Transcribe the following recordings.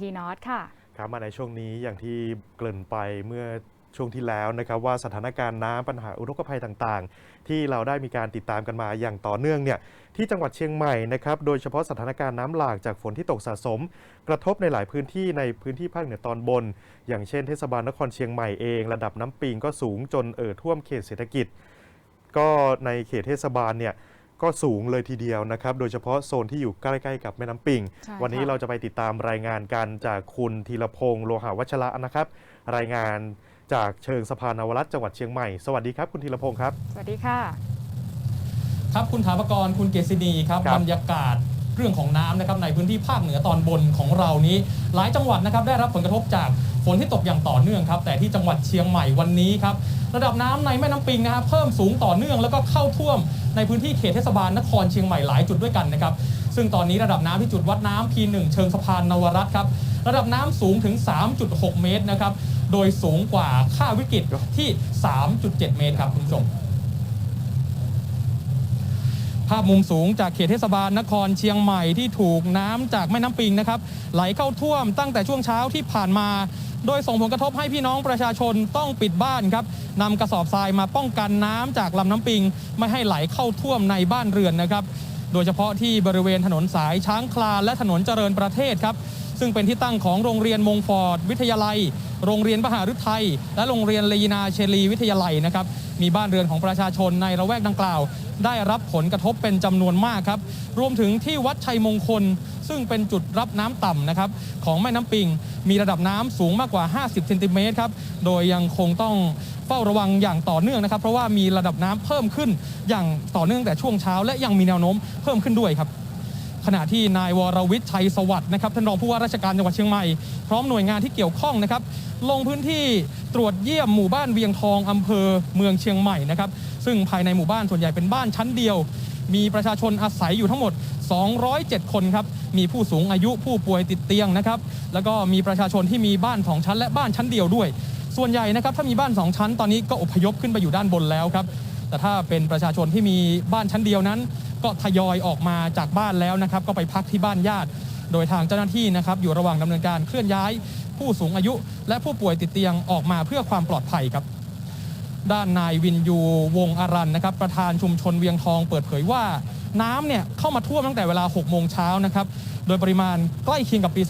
ทีนอตค่ะครับมาในช่วงนี้อย่างที่เกริ่นไปเมื่อช่วงที่แล้วนะครับว่าสถานการณ์น้ำปัญหาอุทกภัยต่างๆ ที่เราได้มีการติดตามกันมาอย่างต่อเนื่องเนี่ยที่จังหวัดเชียงใหม่นะครับโดยเฉพาะสถานการณ์น้ำหลากจากฝนที่ตกสะสม กระทบในหลายพื้นที่ในพื้นที่ภาคเหนือตอนบน อย่างเช่นเทศบาลนครเชียงใหม่เอง ระดับน้ำปิงก็สูงจนเอ่อท่วมเขตเศรษฐกิจ ก็ในเขตเทศบาลเนี่ย ก็สูงเลยทีเดียวนะครับ โดยเฉพาะโซนที่อยู่ใกล้ๆกับแม่น้ำปิง ใช่วันนี้ค่ะ เราจะไปติดตามรายงานกันจากคุณธีรพงศ์โลหาวัชระนะครับ รายงานจากเชิงสะพานนวรัตน์จังหวัดเชียงใหม่ สวัสดีครับคุณธีรพงศ์ครับ สวัสดีค่ะ ครับคุณถาปกรณ์คุณเกษณีครับครับ บรรยากาศ เรื่องของน้ำนะครับในพื้นที่ภาคเหนือตอนบนของเรานี้ หลายจังหวัดนะครับได้รับผลกระทบจากฝนที่ตกอย่างต่อเนื่องครับแต่ที่จังหวัดเชียงใหม่วันนี้ครับระดับน้ำในแม่น้ำปิงนะครับเพิ่มสูงต่อเนื่องแล้วก็เข้าท่วมในพื้นที่เขตเทศบาลนครเชียงใหม่หลายจุดด้วยกันนะครับซึ่งตอนนี้ระดับน้ำที่จุดวัดน้ำ P1 เชิงสะพานนวรัตครับระดับน้ำสูงถึง 3.6 เมตรนะครับโดยสูงกว่าค่าวิกฤตที่ 3.7 เมตรครับคุณผู้ชมาพมุมสูงจากเขตเทศบาลนครเชียงใหม่ที่ถูกน้ำจากแม่น้ำปิงนะครับไหลเข้าท่วมตั้งแต่ช่วงเช้าที่ผ่านมา โดยส่งผลกระทบให้พี่น้องประชาชนต้องปิดบ้านครับนำกระสอบทรายมาป้องกันน้ำจากลำน้ำปิง ไม่ให้ไหลเข้าท่วมในบ้านเรือนนะครับ โดยเฉพาะที่บริเวณถนนสายช้างคลานและถนนเจริญประเทศครับซึ่งเป็นที่ตั้งของโรงเรียนมงฟอร์ดวิทยาลัย โรงเรียนมหาฤทัยและโรงเรียนเลยินาเชลีวิทยาลัยนะครับ มีบ้านเรือนของประชาชนในระแวกดังกล่าว ได้รับผลกระทบเป็นจำนวนมากครับ รวมถึงที่วัดชัยมงคล ซึ่งเป็นจุดรับน้ำต่ำนะครับของแม่น้ำปิง มีระดับน้ำสูงมากกว่า 50เซนติเมตรครับ โดยยังคงต้องเฝ้าระวังอย่างต่อเนื่องนะครับ เพราะว่ามีระดับน้ำเพิ่มขึ้นอย่างต่อเนื่องแต่ช่วงเช้า และยังมีแนวโน้มเพิ่มขึ้นด้วยครับขณะที่นายวรวิทย์ชัยสวัสดิ์นะครับท่านรองผู้ว่าราชการจังหวัดเชียงใหม่ พร้อมหน่วยงานที่เกี่ยวข้องนะครับ ลงพื้นที่ ตรวจเยี่ยมหมู่บ้านเวียงทองอำเภอเมืองเชียงใหม่นะครับซึ่งภายในหมู่บ้านส่วนใหญ่เป็นบ้านชั้นเดียว มีประชาชนอาศัยอยู่ทั้งหมด 207 คนครับมีผู้สูงอายุผู้ป่วยติดเตียงนะครับแล้วก็มีประชาชนที่มีบ้านสองชั้นและบ้านชั้นเดียวด้วย ส่วนใหญ่นะครับถ้ามีบ้านสองชั้น ตอนนี้ก็อพยพขึ้นไปอยู่ด้านบนแล้วครับแต่ถ้าเป็นประชาชนที่มีบ้านชั้นเดียวนั้น ก็ทยอยออกมาจากบ้านแล้วนะครับก็ไปพักที่บ้านญาติ โดยทางเจ้าหน้าที่นะครับอยู่ระหว่างดำเนินการเคลื่อนย้าย ผู้สูงอายุ และผู้ป่วยติดเตียงออกมาเพื่อความปลอดภัยครับ ด้านนายวินยูวงอารันนะครับ ประธานชุมชนเวียงทองเปิดเผยว่าน้ำเนี่ยเข้ามาท่วมตั้งแต่เวลา 6 โมงเช้านะครับ โดยปริมาณใกล้เคียงกับปี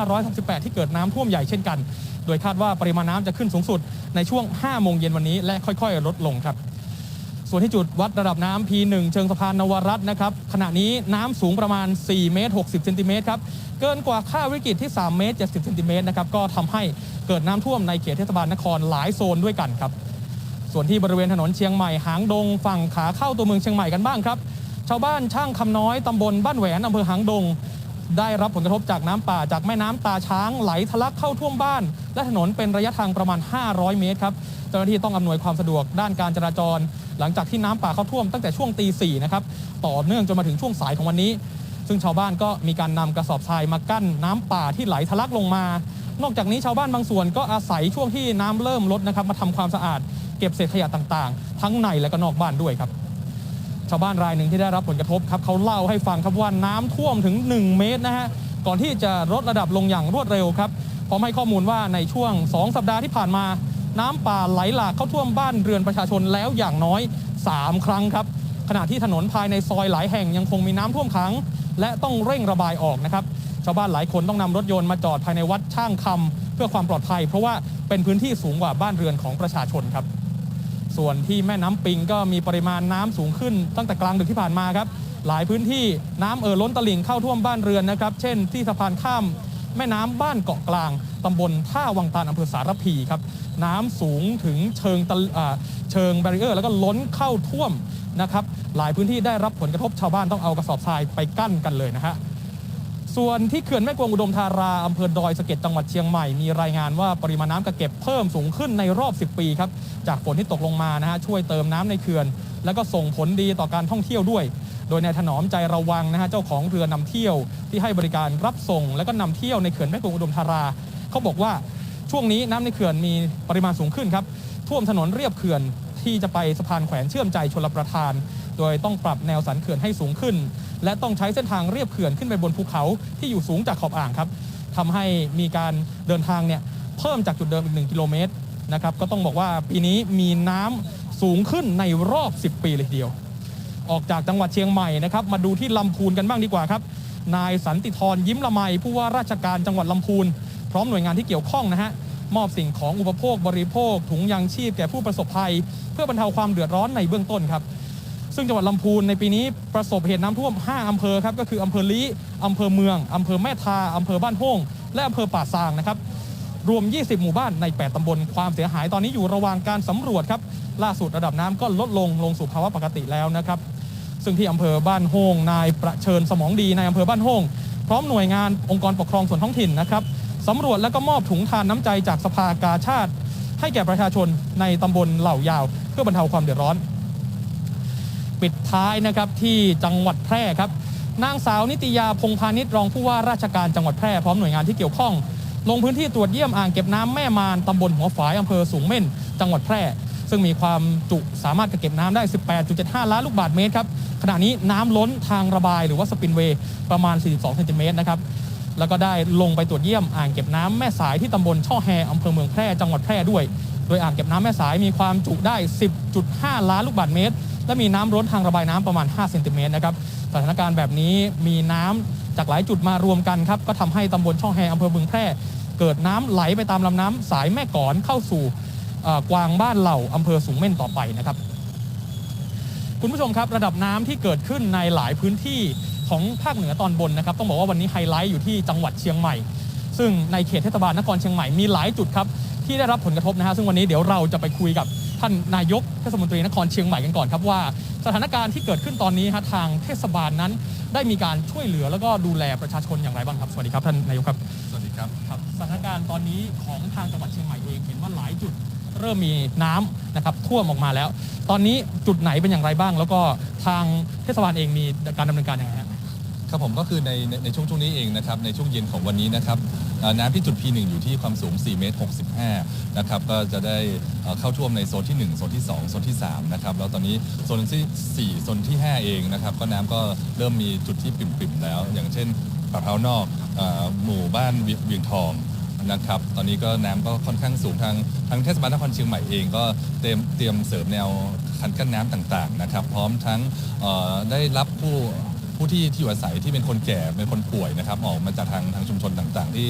2568 ที่เกิดน้ำท่วมใหญ่เช่นกัน โดยคาดว่าปริมาณน้ำจะขึ้นสูงสุดในช่วง 5 โมงเย็นวันนี้และค่อยๆ ลดลงครับ ส่วนที่จุดวัดระดับน้ำ P1 เชิงสะพานนวรัตน์นะครับขณะนี้น้ำสูงประมาณ 4 เมตร 60 เซนติเมตรครับ เกินกว่าค่าวิกฤตที่ 3 เมตร 70 เซนติเมตรนะครับก็ทำให้เกิดน้ำท่วมในเขตเทศบาลนครหลายโซนด้วยกันครับ ส่วนที่บริเวณถนนเชียงใหม่หางดงฝั่งขาเข้าตัวเมืองเชียงใหม่กันบ้างครับ ชาวบ้านช่างคำน้อยตำบลบ้านแหวนอำเภอหางดง ได้รับผลกระทบจากน้ำป่าจากแม่น้ำตาช้างไหลทะลักเข้าท่วมบ้าน และถนนเป็นระยะทางประมาณ 500 เมตรครับเจ้าหน้าที่ต้องอำนวยความสะดวกด้านการจราจร หลังจากที่น้ำป่าเข้าท่วมตั้งแต่ช่วงตีสี่นะครับต่อเนื่องจนมาถึงช่วงสายของวันนี้ ซึ่งชาวบ้านก็มีการนำกระสอบทรายมากั้นน้ำป่าที่ไหลทะลักลงมา นอกจากนี้ชาวบ้านบางส่วนก็อาศัยช่วงที่น้ำเริ่มลดนะครับมาทำความสะอาดเก็บเศษขยะต่างๆ ทั้งในและก็นอกบ้านด้วยครับ ชาวบ้านรายหนึ่งที่ได้รับผลกระทบครับเขาเล่าให้ฟังครับว่าน้ำท่วมถึง 1 เมตรนะฮะก่อนที่จะลดระดับลงอย่างรวดเร็วครับพร้อมให้ข้อมูลว่าในช่วง 2 สัปดาห์ที่ผ่านมา น้ำป่าไหลหลากเข้าท่วมบ้านเรือนประชาชนแล้วอย่างน้อย 3 ครั้งครับขณะที่ถนนภายในซอยหลายแห่งยังคงมีน้ำท่วมขัง และต้องเร่งระบายออกนะครับชาวบ้านหลายคนต้องนำรถยนต์มาจอดภายในวัดช่างคำเพื่อความปลอดภัย เพราะว่าเป็นพื้นที่สูงกว่าบ้านเรือนของประชาชนครับ ส่วนที่แม่น้ำปิงก็มีปริมาณน้ำสูงขึ้น ตั้งแต่กลางดึกที่ผ่านมาครับหลายพื้นที่น้ำเอ่อล้นตลิ่งเข้าท่วมบ้านเรือนนะครับ เช่น ที่สะพานข้ามแม่น้ำบ้านเกาะกลางตำบลท่าวังตาลอำเภอสารพีครับน้ำสูงถึงเชิงตะเชิงแบรีเออร์แล้วก็ล้นเข้าท่วมนะครับ หลายพื้นที่ได้รับผลกระทบชาวบ้านต้องเอากระสอบทรายไปกั้นกันเลยนะฮะ ส่วนที่เขื่อนแม่กวงอุดมธาราอำเภอดอยสะเก็ดจังหวัดเชียงใหม่มีรายงานว่าปริมาณน้ำกระเก็บเพิ่มสูงขึ้นในรอบ 10 ปีครับจากฝนที่ตกลงมานะฮะช่วยเติมน้ำในเขื่อน แล้วก็ส่งผลดีต่อการท่องเที่ยวด้วย โดยนายถนอมใจระวังนะฮะเจ้าของเรือนำเที่ยวที่ให้บริการรับส่ง แล้วก็นำเที่ยวในเขื่อนแม่กวงอุดมธาราเขาบอกว่าช่วงนี้น้ำในเขื่อนมีปริมาณสูงขึ้นครับท่วมถนนเรียบเขื่อนที่จะไปสะพานแขวนเชื่อมใจชลประทาน โดยต้องปรับแนวสันเขื่อนให้สูงขึ้น และต้องใช้เส้นทางเรียบเขื่อนขึ้นไปบนภูเขาที่อยู่สูงจากขอบอ่างครับทำให้มีการเดินทางเนี่ยเพิ่มจากจุดเดิมอีก 1 กิโลเมตรนะครับก็ต้องบอกว่าปีนี้มีน้ำสูงขึ้นในรอบ 10 ปีเลยทีเดียว ออกจากจังหวัดเชียงใหม่นะครับมาดูที่ลำพูนกันบ้างดีกว่าครับนายสันติธรยิ้มละไมผู้ว่าราชการจังหวัดลำพูน พร้อมหน่วยงานที่เกี่ยวข้องนะฮะมอบสิ่งของอุปโภคบริโภค ถุงยางชีพแก่ผู้ประสบภัย เพื่อบรรเทาความเดือดร้อนในเบื้องต้นครับ ซึ่งจังหวัดลำพูนในปีนี้ประสบเหตุน้ำท่วม 5 อำเภอครับก็คืออำเภอลี้อำเภอเมือง อำเภอแม่ทา อำเภอบ้านโฮ่งและอำเภอป่าซางนะครับ รวม 20 หมู่บ้านใน 8 ตำบล ความเสียหายตอนนี้อยู่ระหว่างการสำรวจครับ ล่าสุดระดับน้ำก็ลดลงลงสู่ภาวะปกติแล้วนะครับ ซึ่งที่อำเภอบ้านโฮงนายประเชิญสมองดีในอำเภอบ้านโฮงพร้อมหน่วยงานองค์กรปกครองส่วนท้องถิ่นนะครับสำรวจแล้วก็มอบถุงทานน้ำใจจากสภากาชาติ ให้แก่ประชาชนในตำบลเหล่ายาว เพื่อบรรเทาความเดือดร้อน ปิดท้ายนะครับที่จังหวัดแพร่ครับนางสาวนิตยาพงพาณิชย์รองผู้ว่าราชการจังหวัดแพร่พร้อมหน่วยงานที่เกี่ยวข้อง ลงพื้นที่ตรวจเยี่ยมอ่างเก็บน้ำแม่มานตำบลหัวฝายอำเภอสูงเม่น จังหวัดแพร่ ซึ่งมีความจุสามารถกักเก็บน้ำได้ 18.75 ล้านลูกบาศก์เมตรครับขณะนี้น้ำล้นทางระบายหรือว่าสปินเวย์ประมาณ 42เซนติเมตรนะครับแล้วก็ได้ลงไปตรวจเยี่ยมอ่างเก็บน้ำแม่สายที่ตำบลช่อแฮอำเภอเมืองแพร่จังหวัดแพร่ด้วย โดยอ่างเก็บน้ำแม่สายมีความจุได้ 10.5 ล้านลูกบาศก์เมตร และมีน้ำล้นทางระบายน้ำประมาณ 5 เซนติเมตรนะครับสถานการณ์แบบนี้มีน้ำจากหลายจุดมารวมกันครับก็ทำให้ตำบลช่องแฮอำเภอบึงแพร่ เกิดน้ำไหลไปตามลำน้ำสายแม่กอนเข้าสู่เอ่อกวางบ้านเหล่าอำเภอสูงเม่นต่อไปนะครับคุณผู้ชมครับระดับน้ำที่เกิดขึ้นในหลายพื้นที่ของภาคเหนือตอนบนนะครับ ต้องบอกว่าวันนี้ไฮไลท์อยู่ที่จังหวัดเชียงใหม่ ซึ่งในเขตเทศบาลนครเชียงใหม่มีหลายจุดครับ ที่ได้รับผลกระทบนะฮะซึ่งวันนี้เดี๋ยวเราจะไปคุยกับท่านนายกเทศมนตรีนครเชียงใหม่กันก่อนครับว่าสถานการณ์ที่เกิดขึ้นตอนนี้ฮะทางเทศบาลนั้น ได้มีการช่วยเหลือแล้วก็ดูแลประชาชนอย่างไรบ้างครับสวัสดีครับท่านนายกครับสวัสดีครับครับสถานการณ์ตอนนี้ของทางจังหวัดเชียงใหม่เองเห็นว่าหลายจุดเริ่มมีน้ำนะครับท่วมออกมาแล้ว ตอนนี้จุดไหนเป็นอย่างไรบ้าง แล้วก็ทางเทศบาลเองมีการดำเนินการอย่างไรฮะ ครับผมก็คือในในในช่วงช่วงนี้เองนะครับในช่วงเย็นของวันนี้นะครับเอ่อน้ำที่จุด P1 อยู่ที่ความสูง 4 เมตร 65 นะครับก็จะได้เอ่อเข้าท่วมในโซนที่ 1 โซนที่ 2 โซนที่ 3 นะครับแล้วตอนนี้โซนที่ 4 โซนที่ 5 เองนะครับก็น้ำก็เริ่มมีจุดที่ปิ่มๆแล้ว อย่างเช่นปะเพรานอกเอ่อหมู่บ้านเวียเวียงทอง นะครับตอนนี้ก็น้ำก็ค่อนข้างสูงทางทางเทศบาลนครเชียงใหม่เองก็เตรียมเตรียมเสริมแนวคันกั้นน้ำต่างๆนะครับ พร้อมทั้งเอ่อได้รับผู้ ผู้ที่ที่อยู่อาศัยที่เป็นคนแก่เป็นคนป่วยนะครับออกมาจากทางทางชุมชนต่างๆ ที่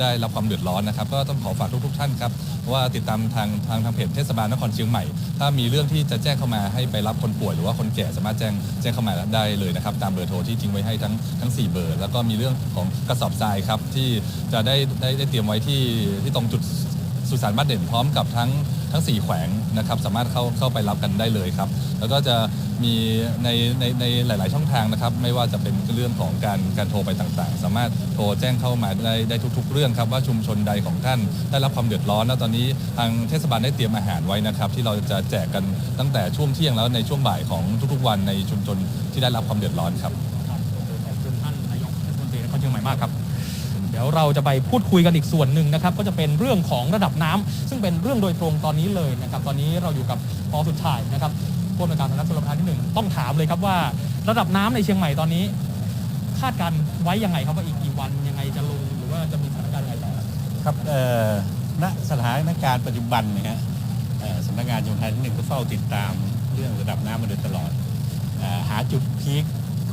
ได้รับความเดือดร้อนนะครับ ก็ต้องขอฝากทุก ๆ ท่านครับว่าติดตามทางทางทางเพจเทศบาลนครเชียงใหม่ ถ้ามีเรื่องที่จะแจ้งเข้ามาให้ไปรับคนป่วย หรือว่าคนแก่สามารถแจ้งแจ้งเข้ามาได้เลยนะครับ ตามเบอร์โทรที่ทิ้งไว้ให้ทั้งทั้ง 4 เบอร์ แล้วก็มีเรื่องของกระสอบทรายครับที่จะได้ได้ได้เตรียมไว้ที่ที่ตรงจุด สุสานบ้านเด่นพร้อมกับทั้งทั้ง 4 แขวงนะครับสามารถเข้าเข้าไปรับกันได้เลยครับ แล้วก็จะมีในในในหลาย ๆ ช่องทางนะครับ ไม่ว่าจะเป็นเรื่องของการการโทรไปต่างๆ สามารถโทรแจ้งเข้ามาได้ได้ทุก ๆ เรื่องครับว่าชุมชนใดของท่านได้รับความเดือดร้อน แล้วตอนนี้ทางเทศบาลได้เตรียมอาหารไว้นะครับที่เราจะแจกกันตั้งแต่ช่วงเที่ยงแล้วในช่วงบ่ายของทุก ๆ วันในชุมชนที่ได้รับความเดือดร้อนครับขอบคุณท่านนายกเทศมนตรีนครเชียงใหม่มากครับ ดี๋ยวเราจะไปพูดคุยกันอีกส่วนหนึ่งนะครับ ก็จะเป็นเรื่องของระดับน้ำซึ่งเป็นเรื่องโดยตรงตอนนี้เลยนะครับ ตอนนี้เราอยู่กับพอสุดท้ายนะครับผู้อำนวยการสำนักชลประทานที่หนึ่งต้องถามเลยครับว่า ระดับน้ำในเชียงใหม่ตอนนี้ คาดการไว้ยังไงครับว่าอีกกี่วันยังไงจะลงหรือว่าจะมีสถานการณ์ยังไงต่อครับณสถานการณ์ปัจจุบันนะฮะสำนักงานชลประทานที่หนึ่งก็เฝ้าติดตามเรื่องระดับน้ำมาโดยตลอดหาจุดพีค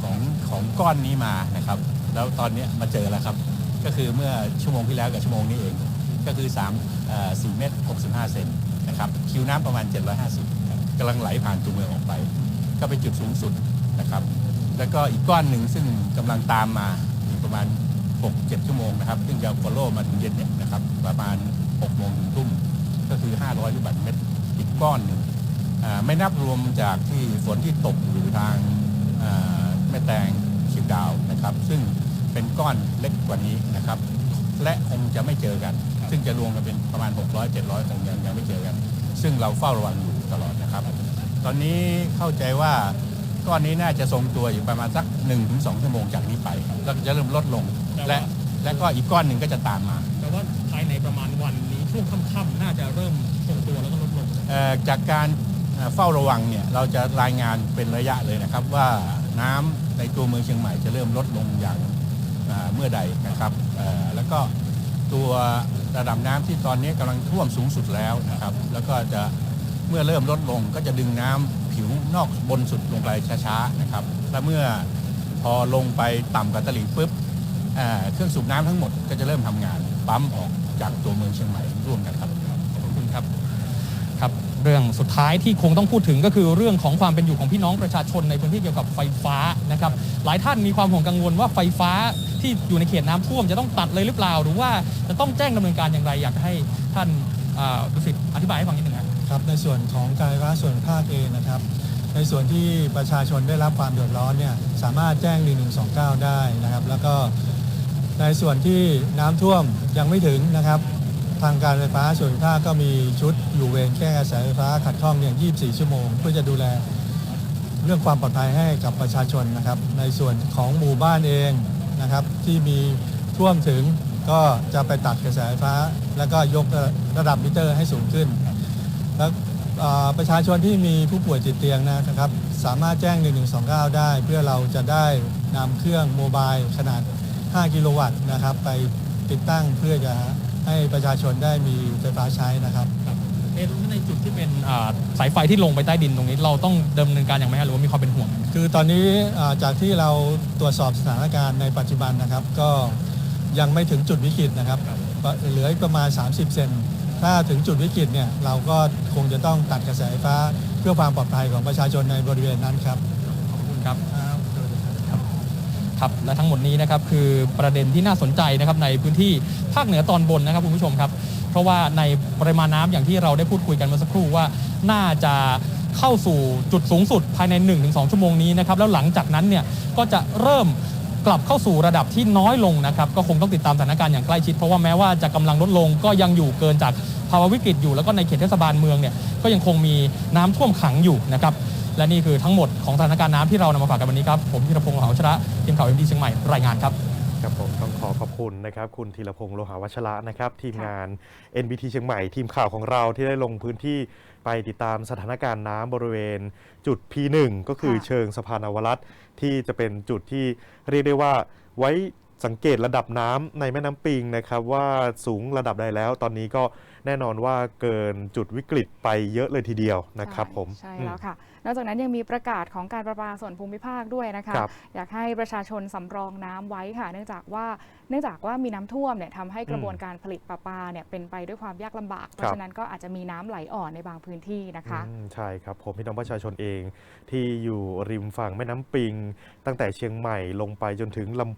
ของของก้อนนี้มานะครับ แล้วตอนนี้มาเจอแล้วครับ ก็คือเมื่อชั่วโมงที่แล้วกับชั่วโมงนี้เอง ก็คือ3 4เมตร65 เซนนะครับคิวน้ำประมาณ 750ครับกำลังไหลผ่านตัวเมืองออกไป ก็เป็นจุดสูงสุดนะครับ แล้วก็อีกก้อนหนึ่งซึ่งกำลังตามมาอีกประมาณ 6-7 ชั่วโมงนะครับ ซึ่งจะ follow มาถึงเย็นเนี่ยนะครับประมาณ6โมงถึงทุ่มก็คือ 500ลูกบาศก์เมตรอีกก้อนหนึ่งไม่นับรวมจากที่ฝนที่ตกอยู่ทางแม่แตงชียงดาวนะครับ ซึ่ง เป็นก้อนเล็กกว่านี้นะครับ และคงจะไม่เจอกัน ซึ่งจะรวมกันเป็นประมาณ 600 700 คงยังยังไม่เจอกัน ซึ่งเราเฝ้าระวังอยู่ตลอดนะครับ ตอนนี้เข้าใจว่าก้อนนี้น่าจะทรงตัวอยู่ประมาณสัก 1-2 ชั่วโมงจากนี้ไปแล้วจะเริ่มลดลงและและก็อีกก้อนหนึ่งก็จะตามมาแต่ว่าภายในประมาณวันนี้ช่วงค่ำๆน่าจะเริ่มทรงตัวแล้วก็ลดลงเอ่อจากการเอ่อเฝ้าระวังเนี่ยเราจะรายงานเป็นระยะเลยนะครับว่าน้ำในตัวเมืองเชียงใหม่จะเริ่มลดลงอย่างอ่า เมื่อใดนะครับแล้วก็ตัวระดับน้ำที่ตอนนี้กำลังท่วมสูงสุดแล้วนะครับ แล้วก็จะเมื่อเริ่มลดลงก็จะดึงน้ำผิวนอกบนสุดลงไปช้าๆนะครับและเมื่อพอลงไปต่ำกว่าตลิ่งปุ๊บเครื่องสูบน้ำทั้งหมดก็จะเริ่มทำงานปั๊มออกจากตัวเมืองเชียงใหม่ร่วมกันครับขอบคุณครับครับ เรื่องสุดท้ายที่คงต้องพูดถึงก็คือเรื่องของความเป็นอยู่ของพี่น้องประชาชนในพื้นที่เกี่ยวกับไฟฟ้านะครับหลายท่านมีความห่วงกังวลว่าไฟฟ้าที่อยู่ในเขตน้ำท่วมจะต้องตัดเลยหรือเปล่า หรือว่าจะต้องแจ้งดำเนินการอย่างไรอยากให้ท่านอ่าดุสิตอธิบายให้ฟังนิดหนึ่งครับในส่วนของการไฟฟ้าส่วนภาคเองนะครับ ในส่วนที่ประชาชนได้รับความเดือดร้อนเนี่ยสามารถแจ้ง 1129 ได้นะครับ แล้วก็ในส่วนที่น้ำท่วมยังไม่ถึงนะครับ ทางการไฟฟ้าส่วนภาคก็มีชุดอยู่เวรแก้กระแสไฟฟ้าขัดข้องเนี่ย24 ชั่วโมง เพื่อจะดูแลเรื่องความปลอดภัยให้กับประชาชนนะครับ ในส่วนของหมู่บ้านเองนะครับ ที่มีท่วมถึงก็จะไปตัดกระแสไฟฟ้า แล้วก็ยกระดับมิเตอร์ให้สูงขึ้น แล้วประชาชนที่มีผู้ป่วยติดเตียงนะครับ สามารถแจ้ง 1129 ได้ เพื่อเราจะได้นำเครื่องโมบายขนาด 5 กิโลวัตต์นะครับ ไปติดตั้งเพื่อจะ ให้ประชาชนได้มีไฟฟ้าใช้นะครับเอ๊ะในจุดที่เป็นอ่าสายไฟที่ลงไปใต้ดินตรงนี้ เราต้องดำเนินการอย่างไรฮะหรือว่ามีความเป็นห่วง คือตอนนี้อ่าจากที่เราตรวจสอบสถานการณ์ในปัจจุบันนะครับ ก็ยังไม่ถึงจุดวิกฤตนะครับเหลืออีกประมาณ 30 เซนถ้าถึงจุดวิกฤตเนี่ยเราก็คงจะต้องตัดกระแสไฟฟ้า เพื่อความปลอดภัยของประชาชนในบริเวณนั้นครับ ขอบคุณครับ ครับและทั้งหมดนี้นะครับคือประเด็นที่น่าสนใจนะครับในพื้นที่ภาคเหนือตอนบนนะครับคุณผู้ชมครับ เพราะว่าในปริมาณน้ำอย่างที่เราได้พูดคุยกันเมื่อสักครู่ว่าน่าจะเข้าสู่จุดสูงสุดภายใน 1-2 ชั่วโมงนี้นะครับแล้วหลังจากนั้นเนี่ยก็จะเริ่มกลับเข้าสู่ระดับที่น้อยลงนะครับก็คงต้องติดตามสถานการณ์อย่างใกล้ชิด เพราะว่าแม้ว่าจะกำลังลดลงก็ยังอยู่เกินจากภาวะวิกฤตอยู่ แล้วก็ในเขตเทศบาลเมืองเนี่ยก็ยังคงมีน้ำท่วมขังอยู่นะครับ และนี่คือทั้งหมดของสถานการณ์น้ำที่เรานำมาฝากกันวันนี้ครับ ผมธีรพงศ์เหาชระทีมข่าวเอ็มดีเชียงใหม่รายงานครับครับผมต้องขอขอบคุณนะครับคุณธีรพงษ์โลหาวัชระนะครับทีมงาน NBT เชียงใหม่ ทีมข่าวของเราที่ได้ลงพื้นที่ไปติดตามสถานการณ์น้ำบริเวณ จุด P1 ก็คือค่ะเชิงสะพานอวรัตน์ที่จะเป็นจุดที่เรียกได้ว่าไว้สังเกตระดับน้ำในแม่น้ำปิงนะครับว่าสูงระดับใดแล้ว ตอนนี้ก็แน่นอนว่าเกินจุดวิกฤตไปเยอะเลยทีเดียวนะครับผม ใช่อืมแล้วค่ะ นอกจากนั้นยังมีประกาศของการประปาส่วนภูมิภาคด้วยนะคะครับอยากให้ประชาชนสำรองน้ำไว้ค่ะ เนื่องจากว่าเนื่องจากว่ามีน้ำท่วมเนี่ยทำให้กระบวนการผลิตประปาเนี่ยเป็นไปด้วยความยากลำบาก เพราะฉะนั้นก็อาจจะมีน้ำไหลอ่อนในบางพื้นที่นะคะอืมใช่ครับผมพี่น้องประชาชนเอง ที่อยู่ริมฝั่งแม่น้ำปิง ตั้งแต่เชียงใหม่ลงไปจนถึงลำ